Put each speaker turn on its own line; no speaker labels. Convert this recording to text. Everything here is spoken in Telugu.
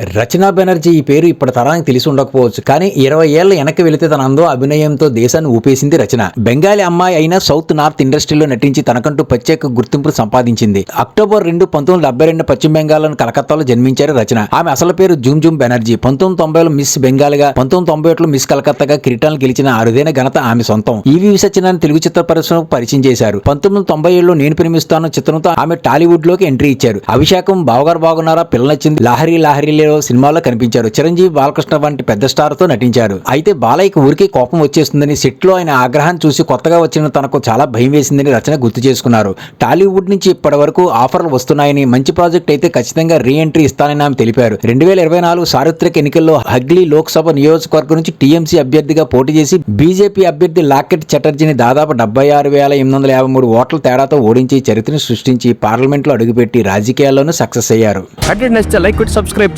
రచనా బెనర్జీ ఈ పేరు ఇప్పటి తరానికి తెలిసి ఉండకపోవచ్చు కానీ ఇరవై ఏళ్ళ వెనక్కి వెళితే తన అందో అభినయంతో దేశాన్ని ఊపేసింది రచన. బెంగాలీ అమ్మాయి అయిన సౌత్ నార్త్ ఇండస్ట్రీలో నటించి తనకంటూ ప్రత్యేక గుర్తింపును సంపాదించింది. అక్టోబర్ రెండు పంతొమ్మిది డెబ్బై రెండు పశ్చిమ బెంగాల్లోని కలకత్తాలో జన్మించారు రచన. ఆమె అసలు పేరు జూమ్ జూమ్ బెనర్జీ. పంతొమ్మిది తొంభైలో మిస్ బెంగాల్గా పంతొమ్మిది తొంభై ఒకటిలో మిస్ కలకత్తాగా కిరీటాలను గెలిచిన అరుదైన ఘనత ఆమె సొంతం. ఈవి సత్యనారాయణ తెలుగు చిత్ర పరిశ్రమకు పరిచయం చేశారు. పంతొమ్మిది తొంభై ఏడులో నేను ప్రేమిస్తాను చిత్రంతో ఆమె టాలీవుడ్లోకి ఎంట్రీ ఇచ్చారు. అభిషేకం బావగారు బాగున్నారా? పిల్ల నచ్చింది. లహరి లాహరిలో సినిమాలో కనిపించారు చిరంజీవి బాలకృష్ణ వంటి పెద్ద స్టార్తో నటించారు అయితే బాలయ్యకి ఊరికి కోపం వచ్చేస్తుందని సెట్లో ఆయన ఆగ్రహాన్ని చూసి కొత్తగా వచ్చిన తనకు చాలా భయం వేసిందని రచన గుర్తు చేసుకున్నారు. టాలీవుడ్ నుంచి ఇప్పటి వరకు ఆఫర్లు వస్తున్నాయని మంచి ప్రాజెక్ట్ అయితే ఖచ్చితంగా రీ ఎంట్రీ ఇస్తానని ఆమె తెలిపారు. రెండు వేల ఇరవై నాలుగు సార్వత్రిక ఎన్నికల్లో హగ్లీ లోక్సభ నియోజకవర్గం నుంచి టీఎంసీ అభ్యర్థిగా పోటీ చేసి బీజేపీ అభ్యర్థి లాకెట్ చటర్జీని దాదాపు డెబ్బై ఆరు వేల ఎనిమిది వందల యాభై మూడు ఓట్ల తేడాతో ఓడించి చరిత్రను సృష్టించి పార్లమెంట్లో అడుగుపెట్టి రాజకీయాల్లోనూ సక్సెస్ అయ్యారు.
Like subscribe